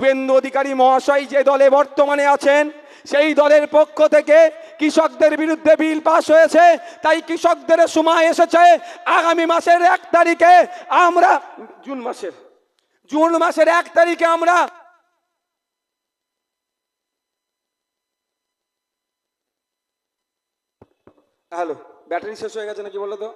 শুভেন্দু অধিকারী মহাশয় যে দলে বর্তমানে আছেন, সেই দলের পক্ষ থেকে কৃষকদের বিরুদ্ধে বিল পাশ হয়েছে। তাই কৃষকদের সময় এসেছে। আগামী মাসের এক তারিখে আমরা, জুন মাসের জুন মাসের এক তারিখে আমরা হ্যালো, ব্যাটারি শেষ হয়ে গেছে নাকি বলো তো?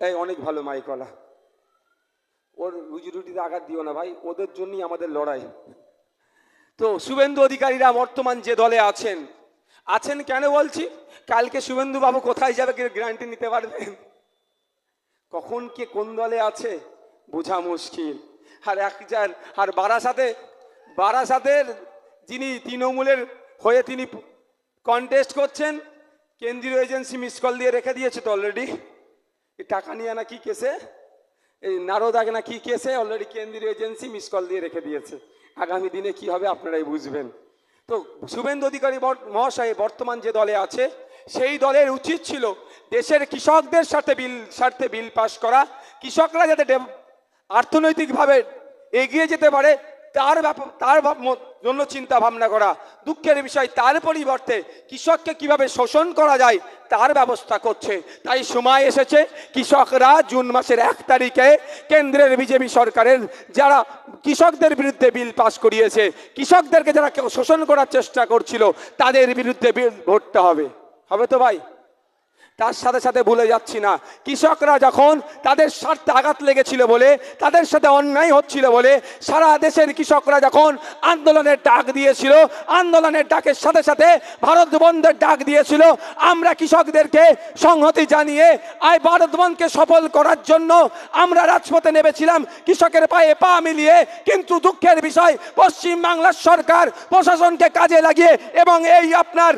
এই অনেক ভালো, মাইকলা। ওর রুজি রুটিতে আঘাত দিও না ভাই, ওদের জন্যই আমাদের লড়াই। তো শুভেন্দু অধিকারীরা বর্তমান যে দলে আছেন আছেন কেন বলছি? কালকে শুভেন্দু বাবু কোথায় যাবে গ্যারান্টি নিতে পারবেন কখন কে কোন দলে আছে, বোঝা মুশকিল। আর এক একজন আর বারাসাতে, বারাসাতের যিনি তৃণমূলের হয়ে তিনি কন্টেস্ট করছেন, কেন্দ্রীয় এজেন্সি মিস কল দিয়ে রেখে দিয়েছে তো অলরেডি টাকা নিয়ে না কি কেসে, এই নারদাগ না কি কেসে অলরেডি কেন্দ্রীয় এজেন্সি মিস কল দিয়ে রেখে দিয়েছে। আগামী দিনে কি হবে আপনারাই বুঝবেন। তো শুভেন্দু অধিকারী মহাশয় বর্তমান যে দলে আছে, সেই দলের উচিত ছিল দেশের কৃষকদের সাথে বিল স্বার্থে বিল পাশ করা। কৃষকরা যাতে অর্থনৈতিকভাবে এগিয়ে যেতে পারে, তার তার জন্য চিন্তা ভাবনা করা, দুঃখের বিষয় তার পরিবর্তে কৃষককে কীভাবে শোষণ করা যায় তার ব্যবস্থা করছে। তাই সময় এসেছে, কৃষকরা জুন মাসের এক তারিখে কেন্দ্রের বিজেপি সরকারের যারা কৃষকদের বিরুদ্ধে বিল পাস করিয়েছে, কৃষকদেরকে যারা শোষণ করার চেষ্টা করছিল, তাদের বিরুদ্ধে বিল ভরতে হবে। হবে তো ভাই? তার সাথে সাথে ভুলে যাচ্ছি না। কৃষকরা যখন তাদের স্বার্থে আঘাত লেগেছিল বলে, তাদের সাথে অন্যায় হচ্ছিল বলে, সারা দেশের কৃষকরা যখন আন্দোলনের ডাক দিয়েছিল, আন্দোলনের ডাকের সাথে সাথে ভারত বন্ধের ডাক দিয়েছিল, আমরা কৃষকদেরকে সংহতি জানিয়ে, আয় ভারত বন্ধকে সফল করার জন্য আমরা রাজপথে নেমেছিলাম। কৃষকের পায়ে পা মিলিয়ে, কিন্তু দুঃখের বিষয়, পশ্চিম বাংলার সরকার প্রশাসনকে কাজে লাগিয়ে এবং এই আপনার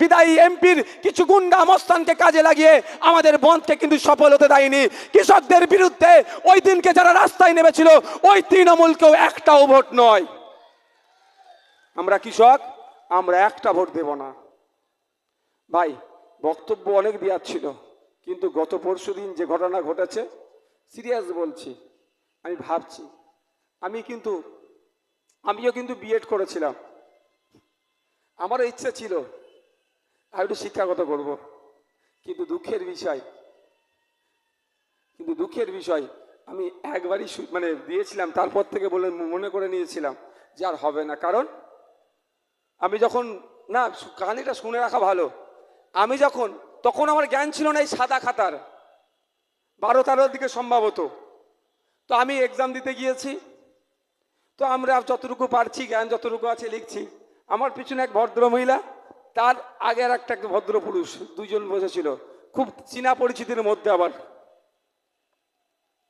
বিদায়ী এমপির কিছু গুন্ডা মস্তানকে কাজে লাগিয়ে আমাদের বন্ধকে কিন্তু সফল হতে দেয়নি। কৃষকদের বিরুদ্ধে ওই দিনকে যারা রাস্তায় নেমেছিল, ওই তৃণমূলকেও একটাও ভোট নয়। আমরা কৃষক, আমরা একটা ভোট দেব না। ভাই, বক্তব্য অনেক দেওয়ার ছিল কিন্তু গত পরশু দিন যে ঘটনা ঘটেছে সিরিয়াস বলছি, আমি ভাবছি। আমি কিন্তু, আমিও কিন্তু বিএড করেছিলাম। আমারও ইচ্ছে ছিল, আর একটু শিক্ষাগত করব। কিন্তু দুঃখের বিষয়। কিন্তু দুঃখের বিষয়, আমি একবারই মানে দিয়েছিলাম, তারপর থেকে বলে, মনে করে নিয়েছিলাম যে আর হবে না। কারণ আমি যখন, না কাহিনীটা শুনে রাখা ভালো। আমি যখন, তখন আমার জ্ঞান ছিল না এই সাদা খাতার। বারো তেরোর দিকে সম্ভবত। তো আমি এক্সাম দিতে গিয়েছি। তো আমরা যতটুকু পারছি, জ্ঞান যতটুকু আছে লিখছি। আমার পিছনে এক ভদ্র মহিলা তার আগের একটা ভদ্র পুরুষ দুজন বসেছিল, খুব চীনা পরিচিতির মধ্যে আবার।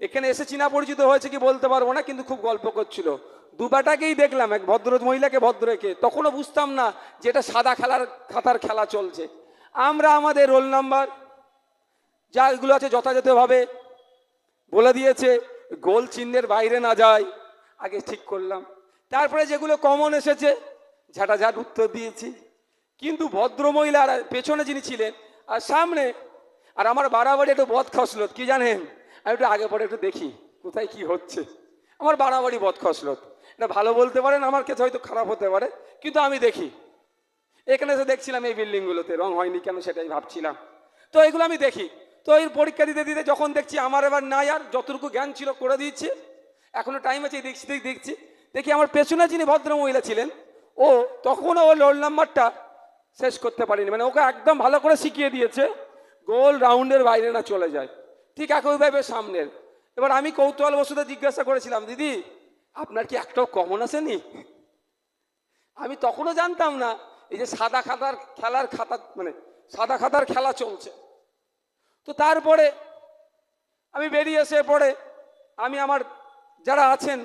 এখানে এসে চীনা পরিচিত হয়েছে কি বলতে পারব না, কিন্তু খুব গল্প করছিল। দুবাটাকেই দেখলাম, এক ভদ্র মহিলাকে ভদ্রকে তখনও বুঝতাম না যে এটা সাদা খেলার খাতার খেলা চলছে। আমরা আমাদের রোল নাম্বার, যা এগুলো আছে যথাযথভাবে বলে দিয়েছে, গোল চিহ্নের বাইরে না যায়, আগে ঠিক করলাম। তারপরে যেগুলো কমন এসেছে ঝাঁটা ঝাট উত্তর দিয়েছি। কিন্তু ভদ্রমহিলা আর পেছনে যিনি ছিলেন, আর সামনে, আর আমার বাড়াবাড়ি একটু বদ খসলত, কি জানেন? আমি একটু আগে পরে একটু দেখি, কোথায় কি হচ্ছে। আমার বাড়াবাড়ি বদ খসলত। না, ভালো বলতে পারেন, আমার কাছে হয়তো খারাপ হতে পারে, কিন্তু আমি দেখি। এখানে এসে দেখছিলাম এই বিল্ডিংগুলোতে, রং হয়নি কেন সেটাই ভাবছিলাম। তো এগুলো আমি দেখি। তো এই পরীক্ষা দিতে দিতে যখন দেখছি আমার এবার নাই, আর যতটুকু জ্ঞান ছিল করে দিচ্ছি এখনও টাইম আছে, দেখছি দেখি দেখছি। দেখি আমার পেছনে যিনি ভদ্র মহিলা ছিলেন, ও তখনও ও রোল নাম্বারটা শেষ করতে পারিনি। মানে ওকে একদম ভালো করে শিখিয়ে দিয়েছে, গোল রাউন্ডের বাইরে না চলে যায়। ঠিক একইভাবে সামনের। এবার আমি কৌতূহল বসুতে জিজ্ঞাসা করেছিলাম, দিদি, আপনার কি একটাও কমন আসেনি? আমি তখনও জানতাম না, এই যে সাদা খাতার খেলার খাতা মানে সাদা খাতার খেলা চলছে। তো তারপরে আমি বেরিয়ে এসে পরে আমি আমার যারা আছেন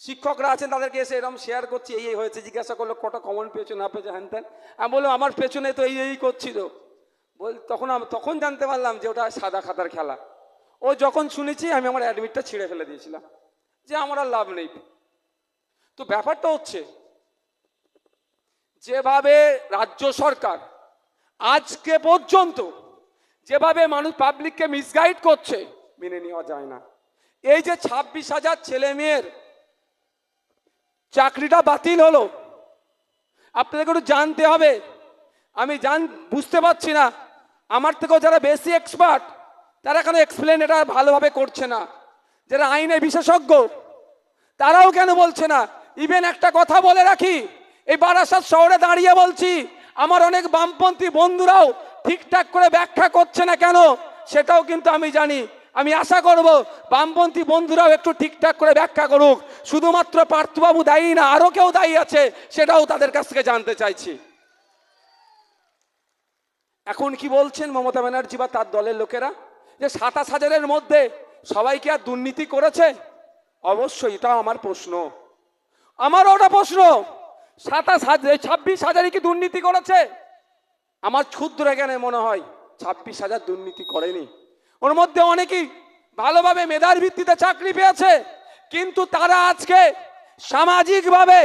শিক্ষকরা আছেন, তাদেরকে এসে এরকম শেয়ার করছি, এই এই হয়েছে, জিজ্ঞাসা করল, কটা কমন পেয়েছ না পেয়েছ? হ্যান ত্যান। আমি বললাম, আমার পেছনে তো এই এই করছিল। বল, তখন তখন জানতে পারলাম যে ওটা সাদা খাতার খেলা। ও যখন শুনেছি, আমি আমার অ্যাডমিটটা ছিঁড়ে ফেলে দিয়েছিলাম, যে আমার আর লাভ নেই। তো ব্যাপারটা হচ্ছে, যেভাবে রাজ্য সরকার আজকে পর্যন্ত যেভাবে মানুষ পাবলিককে মিসগাইড করছে, মেনে নেওয়া যায় না। এই যে ছাব্বিশ হাজার ছেলে মেয়ের চাকরিটা বাতিল হলো। আপনাদেরকে একটু জানতে হবে। আমি জান, বুঝতে পারছি না। আমার থেকেও যারা বেশি এক্সপার্ট তারা কেন এক্সপ্লেন এটা ভালোভাবে করছে না? যারা আইনে বিশেষজ্ঞ, তারাও কেন বলছে না? ইভেন একটা কথা বলে রাখি, এই বারাসাত শহরে দাঁড়িয়ে বলছি, আমার অনেক বামপন্থী বন্ধুরাও ঠিকঠাক করে ব্যাখ্যা করছে না কেন? সেটাও কিন্তু আমি জানি। আমি আশা করব বামপন্থী বন্ধুরাও একটু ঠিকঠাক করে ব্যাখ্যা করুক। শুধুমাত্র পার্থবাবু দায়ী না আরও কেউ দায়ী আছে সেটাও তাদের কাছ থেকে জানতে চাইছি। এখন কি বলছেন মমতা ব্যানার্জি বা তার দলের লোকেরা? যে সাতাশ হাজারের মধ্যে সবাই কি আর দুর্নীতি করেছে? অবশ্যই, এটাও আমার প্রশ্ন। আমারও ওটা প্রশ্ন। সাতাশ হাজার ছাব্বিশ হাজারই কি দুর্নীতি করেছে? আমার ক্ষুদ্র জ্ঞানে মনে হয় ছাব্বিশ হাজার দুর্নীতি করেনি। ওর মধ্যে অনেকেই ভালোভাবে মেধার ভিত্তিতে চাকরি পেয়েছে, কিন্তু তারা আজকে সামাজিকভাবে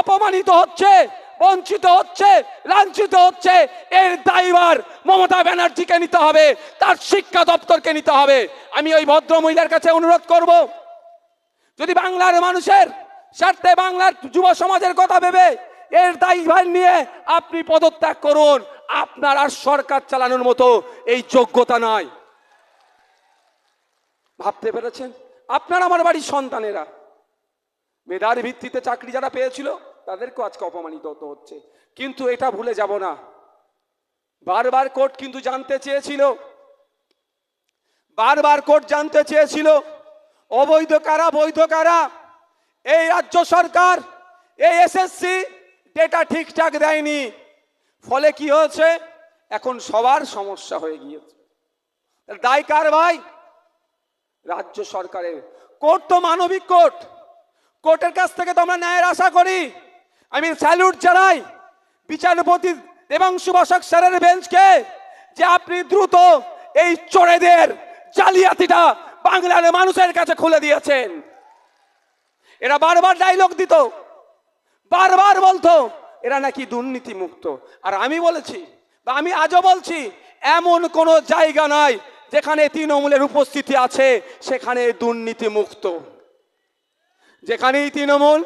অপমানিত হচ্ছে, বঞ্চিত হচ্ছে, লাঞ্ছিত হচ্ছে। এর দায়ভার মমতা ব্যানার্জিকে নিতে হবে, তার শিক্ষা দপ্তরকে নিতে হবে। আমি ওই ভদ্র মহিলার কাছে অনুরোধ করব, যদি বাংলার মানুষের স্বার্থে বাংলার যুব সমাজের কথা ভেবে এর দায়ভার নিয়ে আপনি পদত্যাগ করুন, আপনার আর সরকার চালানোর মতো এই যোগ্যতা নয়। ভাবতে পেরেছেন? আপনার আমার বাড়ির সন্তানেরা। মেধার ভিত্তিতে চাকরি যারা পেয়েছিল, তাদেরকেও আজকে অপমানিত হতে হচ্ছে। কিন্তু এটা ভুলে যাব না। বারবার কোর্ট কিন্তু জানতে চেয়েছিল। বারবার কোর্ট জানতে চেয়েছিল, অবৈধ কারা, বৈধ কারা? এই রাজ্য সরকার, এই এসএসসি ডেটা ঠিকঠাক দেয়নি। ফলে কি হয়েছে? এখন সবার সমস্যা হয়ে গিয়েছে। দায় কার ভাই? রাজ্য সরকারের। কোর্ট তো মানবিক কোর্ট। কোর্টের কাছ থেকে তো আমরা ন্যায়ের আশা করি। আমি স্যালুট জানাই বিচারপতি দেবাংশু বসাক স্যারের বেঞ্চকে যে আপনি দ্রুত এই চোরেদের জালিয়াতিটা বাংলার মানুষের কাছে খুলে দিয়েছেন। এরা বারবার ডায়লগ দিত, বারবার বলতো, এরা নাকি দুর্নীতি মুক্ত আর আমি বলেছি, বা আমি আজও বলছি, এমন কোনো জায়গা নাই যেখানে তৃণমূলের উপস্থিতি আছে, সেখানে দুর্নীতি মুক্ত। যেখানেই তৃণমূল,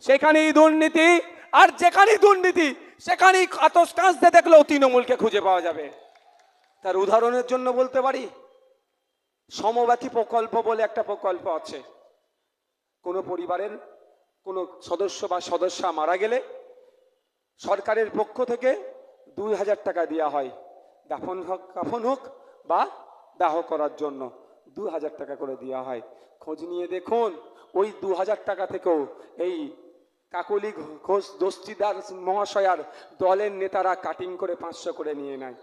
সেখানেই দুর্নীতি, আর যেখানেই দুর্নীতি, সেখানেই আতস কাঁচতে দেখলেও তৃণমূলকে খুঁজে পাওয়া যাবে। তার উদাহরণের জন্য বলতে পারি, সমব্যাথী প্রকল্প বলে একটা প্রকল্প আছে। কোনো পরিবারের কোনো সদস্য বা সদস্যা মারা গেলে সরকারের পক্ষ থেকে দুই হাজার টাকা দেওয়া হয়। দাফন হোক, কাফন হোক বা দাহ করার জন্য দু হাজার টাকা করে দেওয়া হয়। খোঁজ নিয়ে দেখুন, ওই দু হাজার টাকা থেকেও এই কাকলি ঘোষ, দস্তিদার মহাশয়ার দলের নেতারা কাটিং করে পাঁচশো করে নিয়ে নেয়।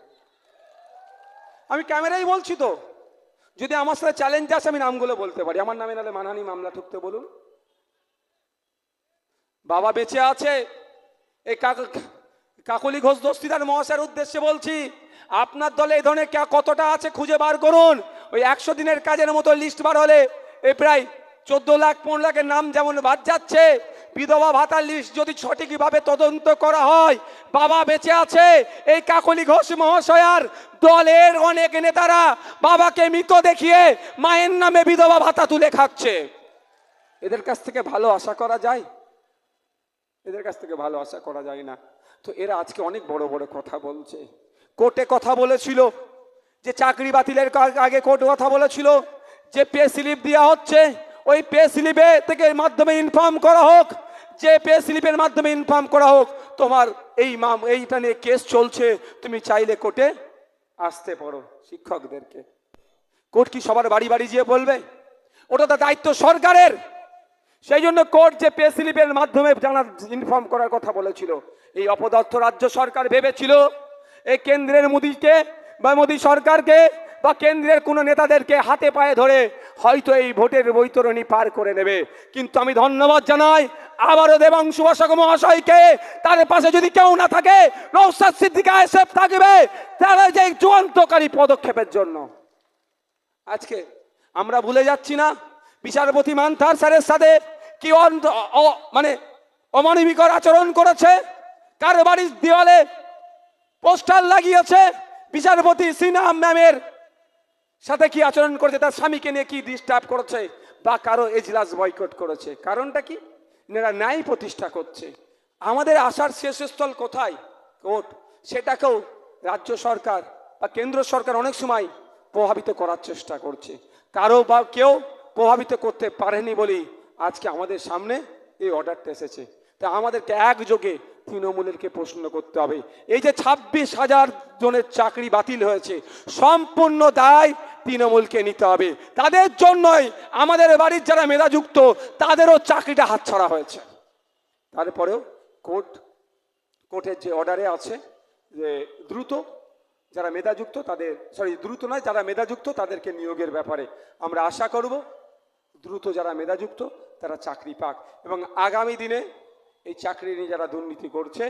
আমি ক্যামেরাই বলছি তো, যদি আমার সাথে চ্যালেঞ্জ আসে, আমি নামগুলো বলতে পারি। আমার নামে নাহলে মানহানি মামলা ঠুকতে বলুন। বাবা বেঁচে আছে, এই কাক- কাকলি ঘোষ, দস্তিদার মহাশয়ের উদ্দেশ্যে বলছি আপনার দলে এই ধরনের কতটা আছে খুঁজে বার করুন। ওই একশো দিনের কাজের মতো লিস্ট বার হলে এই প্রায় চোদ্দ লাখ, পনেরো লাখের নাম যেমন বাদ যাচ্ছে, বিধবা ভাতার লিস্ট যদি সঠিকভাবে তদন্ত করা হয়, বাবা বেঁচে আছে। এই কাকলি ঘোষ মহাশয়ার দলের অনেক নেতারা বাবাকে মৃত দেখিয়ে মায়ের নামে বিধবা ভাতা তুলে খাচ্ছে। এদের কাছ থেকে ভালো আশা করা যায়? এদের কাছ থেকে ভালো আশা করা যায় না। তো এরা আজকে অনেক বড় বড় কথা বলছে। কোর্টে কথা বলেছিল, যে চাকরি বাতিলের আগে কোর্ট কথা বলেছিল, যে পে স্লিপ দেওয়া হচ্ছে, ওই পে স্লিপে থেকে মাধ্যমে ইনফর্ম করা হোক, যে পে স্লিপের মাধ্যমে ইনফর্ম করা হোক, তোমার এই মাম, এইটা নিয়ে কেস চলছে, তুমি চাইলে কোর্টে আসতে পারো শিক্ষকদেরকে। কোর্ট কি সবার বাড়ি বাড়ি গিয়ে বলবে? ওটা তো দায়িত্ব সরকারের। সেই জন্য কোর্ট যে পে স্লিপের মাধ্যমে জানার ইনফর্ম করার কথা বলেছিল। এই অপদার্থ রাজ্য সরকার ভেবেছিল এই কেন্দ্রের মোদীকে বা মোদী সরকারকে বা কেন্দ্রের কোনো নেতাদেরকে হাতে পায়ে ধরে হয়তো এই ভোটের বৈতরণী পার করে নেবে। কিন্তু আমি ধন্যবাদ জানাই আবারও দেবাংশু বসাক মহাশয়কে। তার পাশে যদি কেউ না থাকে নৌসাদ সিদ্দিকা এসএফ থাকবে। তারা যে যুগান্তকারী পদক্ষেপের জন্য। আজকে আমরা ভুলে যাচ্ছি না, বিচারপতি মান্থার স্যারের সাথে কি মানে অমানবিকর আচরণ করেছে। কার বাড়ির দেওয়ালে পোস্টার লাগিয়েছে বিচারপতি সিনহা ম্যামের। সাথে কি আচরণ করেছে? তার স্বামীকে নিয়ে কি ডিস্টার্ব করেছে? বা কারও এজলাস বয়কট করেছে? কারণটা কি? এনারা ন্যায় প্রতিষ্ঠা করছে। আমাদের আসার শেষস্থল কোথায়? কোর্ট। সেটাকেও রাজ্য সরকার বা কেন্দ্র সরকার অনেক সময় প্রভাবিত করার চেষ্টা করছে। কারও বা কেউ প্রভাবিত করতে পারেনি বলেই আজকে আমাদের সামনে এই অর্ডারটা এসেছে। তা আমাদেরকে একযোগে তৃণমূলেরকে প্রশ্ন করতে হবে। এই যে ছাব্বিশ হাজার জনের চাকরি বাতিল হয়েছে, সম্পূর্ণ দায় তৃণমূলকে নিতে হবে। তাদের জন্যই আমাদের বাড়ির যারা মেধাযুক্ত, তাদেরও চাকরিটা হাতছাড়া হয়েছে। তারপরেও কোর্ট, কোর্টের যে অর্ডারে আছে যে দ্রুত যারা মেধাযুক্ত তাদের, সরি, দ্রুত নয়, যারা মেধাযুক্ত তাদেরকে নিয়োগের ব্যাপারে আমরা আশা করব, দ্রুত যারা মেধাযুক্ত তারা চাকরি পাক। এবং আগামী দিনে এই চাকরি নিয়ে যারা দুর্নীতি করছে